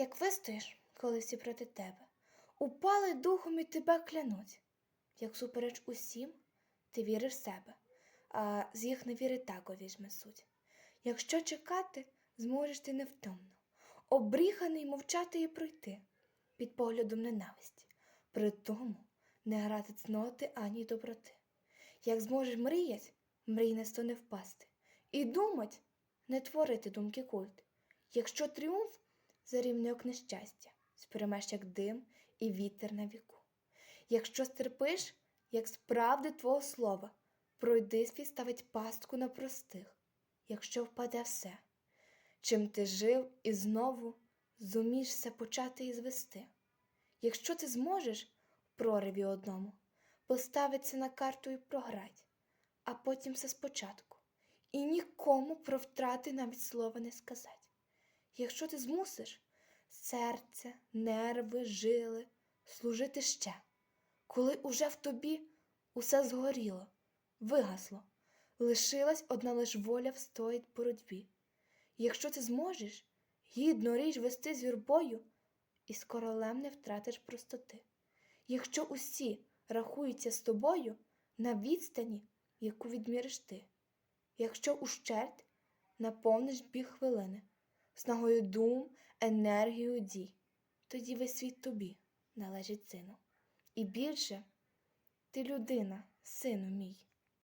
Як вистоїш, коли всі проти тебе, упали духом і тебе клянуть. Як супереч усім, ти віриш в себе, а з їх невіри так візьме суть. Якщо чекати, зможеш ти невтомно, обріханий мовчати і пройти під поглядом ненависті, при тому не грати цноти ані доброти. Як зможеш мріять, мрій не сто не впасти, і думать, не творити думки культ. Якщо тріумф зарівнює як нещастя, сприймеш як дим і вітер на віку. Якщо стерпиш, як справди твого слова, пройди свій ставить пастку на простих, якщо впаде все, чим ти жив і знову зумієш все почати і звести. Якщо ти зможеш прориві одному поставитися на карту і програть, а потім все спочатку, і нікому про втрати навіть слова не сказать. Якщо ти змусиш серце, нерви, жили служити ще, коли уже в тобі усе згоріло, вигасло, лишилась одна лиш воля встоїть боротьбі. Якщо ти зможеш гідно річ вести з юрбою, і з королем не втратиш простоти. Якщо усі рахуються з тобою на відстані, яку відміриш ти, якщо ущерть наповниш біг хвилини, снагою дум, енергію дій, тоді весь світ тобі належить сину. І більше ти людина, сину мій.